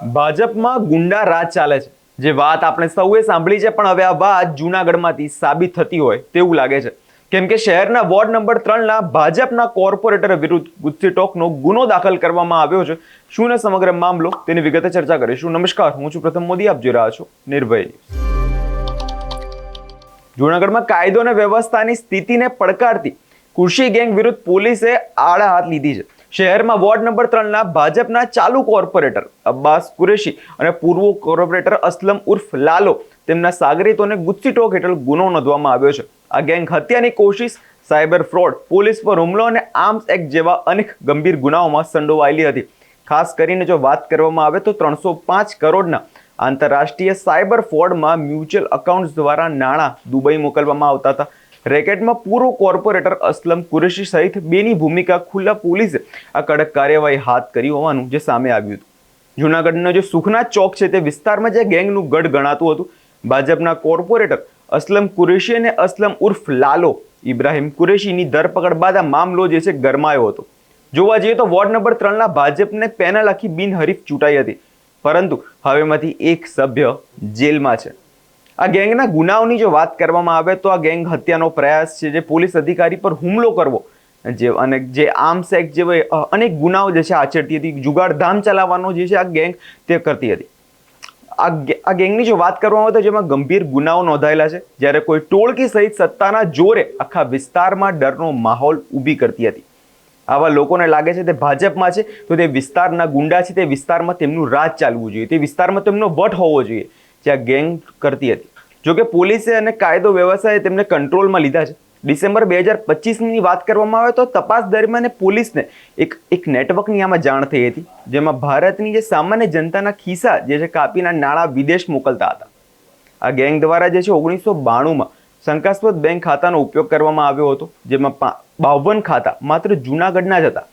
ભાજપમાં ગુંડા રાજ ચાલે છે. જે વાત આપણે સૌએ સાંભળી છે, પણ હવે આ વાત જૂનાગઢમાંથી સાબિત થતી હોય તેવું લાગે છે. કેમ કે શહેરના વોર્ડ નંબર ત્રણના ભાજપના કોર્પોરેટર વિરુદ્ધ ગુસ્સી ટોકનો ગુનો દાખલ કરવામાં આવ્યો છે. શું ને સમગ્ર મામલો? તેની વિગતે ચર્ચા કરીશું. નમસ્કાર, હું છું પ્રથમ મોદી. આપ જોઈ રહ્યા છો નિર્ભય. જૂનાગઢમાં કાયદો અને વ્યવસ્થાની સ્થિતિને પડકારતી કૃષિ ગેંગ વિરુદ્ધ પોલીસે આડા હાથ લીધી છે. શહેરમાં વોર્ડ નંબર ત્રણના ભાજપના ચાલુ કોર્પોરેટર અબ્બાસ કુરેશી અને પૂર્વ કોર્પોરેટર અસલમ ઉર્ફ લાલો તેમના સાગરીતોને ગુસ્સી ટોક હેઠળ ગુનો નોંધવામાં આવ્યો છે. આ ગેંગ હત્યાની કોશિશ, સાયબર ફ્રોડ, પોલીસ પર હુમલો અને આર્મ્સ એક્ટ જેવા અનેક ગંભીર ગુનાઓમાં સંડોવાયેલી હતી. ખાસ કરીને જો વાત કરવામાં આવે તો ત્રણસો પાંચ કરોડના આંતરરાષ્ટ્રીય સાયબર ફ્રોડમાં મ્યુચ્યુઅલ અકાઉન્ટ્સ દ્વારા નાણાં દુબઈ મોકલવામાં આવતા હતા. રેકેટમાં પૂર્વ કોર્પોરેટર અસલમ કુરેશી સહિત બેની ભૂમિકા ખુલ્લા પોલીસે આ કડક કાર્યવાહી હાથ કરી હોવાનું જે સામે આવ્યું હતું. જૂનાગઢનો જે સુખના ચોક છે તે વિસ્તારમાં જે ગેંગનું ગઢ ગણાતું હતું, ભાજપના કોર્પોરેટર અસલમ કુરેશી અને અસલમ ઉર્ફ લાલો ઇબ્રાહિમ કુરેશીની ધરપકડ બાદ આ મામલો જે છે ગરમાયો હતો. જોવા જઈએ તો વોર્ડ નંબર ત્રણના ભાજપને પેનલ આખી બિનહરીફ ચૂંટાઈ હતી, પરંતુ હવેમાંથી એક સભ્ય જેલમાં છે. આ ગેંગના ગુનાઓની જો વાત કરવામાં આવે તો આ ગેંગ હત્યાનો પ્રયાસ છે, જે પોલીસ અધિકારી પર હુમલો કરવો. જે અને જે આર્મ્સ એક્ટ જેવા અનેક ગુનાઓ જે છે આચરતી હતી. જુગારધામ ચલાવવાનો જે છે, આ ગેંગ તે કરતી હતી. આ આ ગેંગની જો વાત કરવામાં આવે તો જેમાં ગંભીર ગુનાઓ નોંધાયેલા છે. જ્યારે કોઈ ટોળકી સહિત સત્તાના જોરે આખા વિસ્તારમાં ડરનો માહોલ ઊભી કરતી હતી. આવા લોકોને લાગે છે તે ભાજપમાં છે, તો તે વિસ્તારના ગુંડા છે. તે વિસ્તારમાં તેમનું રાજ ચાલવું જોઈએ. તે વિસ્તારમાં તેમનો વટ હોવો જોઈએ. જે આ ગેંગ કરતી હતી. જોકે પોલીસે અને કાયદો વ્યવસ્થાએ તેમને કંટ્રોલમાં લીધા છે. ડિસેમ્બર બે હજાર પચીસની વાત કરવામાં આવે તો તપાસ દરમિયાન પોલીસને એક એક નેટવર્કની આમાં જાણ થઈ હતી, જેમાં ભારતની જે સામાન્ય જનતાના ખિસ્સા જે છે કાપીના નાણાં વિદેશ મોકલતા હતા. આ ગેંગ દ્વારા જે છે ઓગણીસો બાણુંમાં શંકાસ્પદ બેંક ખાતાનો ઉપયોગ કરવામાં આવ્યો હતો, જેમાં બાવન ખાતા માત્ર જૂનાગઢના જ હતા.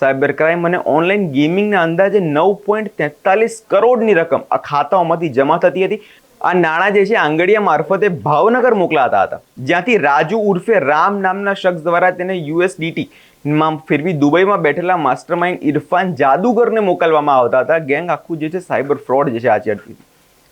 સાયબર ક્રાઇમ અને ઓનલાઈન ગેમિંગના અંદાજે નવ પોઈન્ટ તેતાલીસ કરોડની રકમ આ ખાતાઓમાંથી જમા થતી હતી. આ નાણાં જે છે આંગડિયા મારફતે ભાવનગર મોકલાતા હતા. જ્યાંથી રાજુ ઉર્ફે રામ નામના શખ્સ દ્વારા તેને યુએસડીટી માં ફેરવી દુબઈમાં બેઠેલા માસ્ટરમાઇન્ડ ઇરફાન જાદુગરને મોકલવામાં આવતા હતા. ગેંગ આખું જે છે, સાયબર ફ્રોડ જે છે આચરતી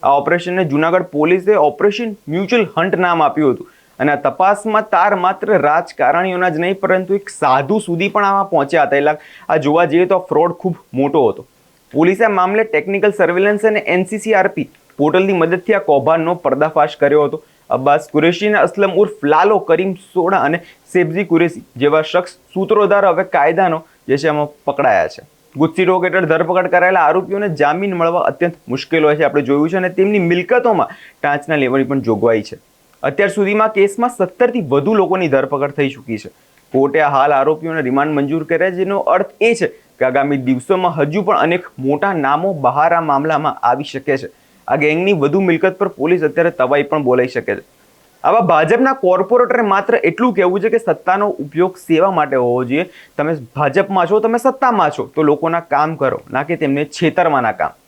આ ઓપરેશનને જુનાગઢ પોલીસે ઓપરેશન મ્યુચ્યુઅલ હન્ટ નામ આપ્યું હતું. અને આ તપાસમાં તાર માત્ર રાજકારણીઓના જ નહીં, પરંતુ એક સાધુ સુધી પણ આમાં પહોંચ્યા હતા. એટલે આ જોવા જઈએ તો ફ્રોડ ખૂબ મોટો હતો. પોલીસે મામલે ટેકનિકલ સર્વેલન્સ અને એનસીસીઆરપી પોર્ટલની મદદથી આ કૌભાંડનો પર્દાફાશ કર્યો હતો. અબ્બાસ કુરેશી અને અસલમ ઉર્ફ લાલો, કરીમ સોડા અને સેબજી કુરેશી જેવા શખ્સ સૂત્રોધાર હવે કાયદાનો જે છે એમાં પકડાયા છે. ગુસ્સી રોગ હેઠળ ધરપકડ કરાયેલા આરોપીઓને જામીન મળવા અત્યંત મુશ્કેલ હોય છે. આપણે જોયું છે અને તેમની મિલકતોમાં ટાંચના લેવાની પણ જોગવાઈ છે. અત્યાર સુધીમાં કેસમાં સત્તરથી વધુ લોકોની ધરપકડ થઈ ચૂકી છે. કોર્ટે હાલ આરોપીઓને રિમાન્ડ મંજૂર કર્યા જેનો અર્થ એ છે કે આગામી દિવસોમાં હજુ પણ અનેક મોટા નામો બહાર આ મામલામાં આવી શકે છે. આ ગેંગની વધુ મિલકત પર પોલીસ અત્યારે તવાઈ પણ બોલાઈ શકે છે. આવા ભાજપના કોર્પોરેટરે માત્ર એટલું કહેવું છે કે સત્તાનો ઉપયોગ સેવા માટે હોવો જોઈએ. તમે ભાજપમાં છો, તમે સત્તામાં છો, તો લોકોના કામ કરો, ના કે તેમને છેતરવાના કામ.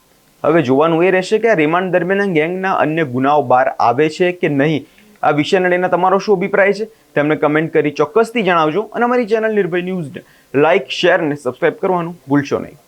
હવે જોવાનું એ રહેશે કે આ રિમાન્ડ દરમિયાન ગેંગના અન્ય ગુનાઓ બહાર આવે છે કે નહીં. આ વિષયને લઈને તમારો શું અભિપ્રાય છે? તેમને કમેન્ટ કરી ચોક્કસથી જણાવજો અને અમારી ચેનલ નિર્ભય ન્યૂઝને લાઇક શેર અને સબસ્ક્રાઇબ કરવાનું ભૂલશો નહીં.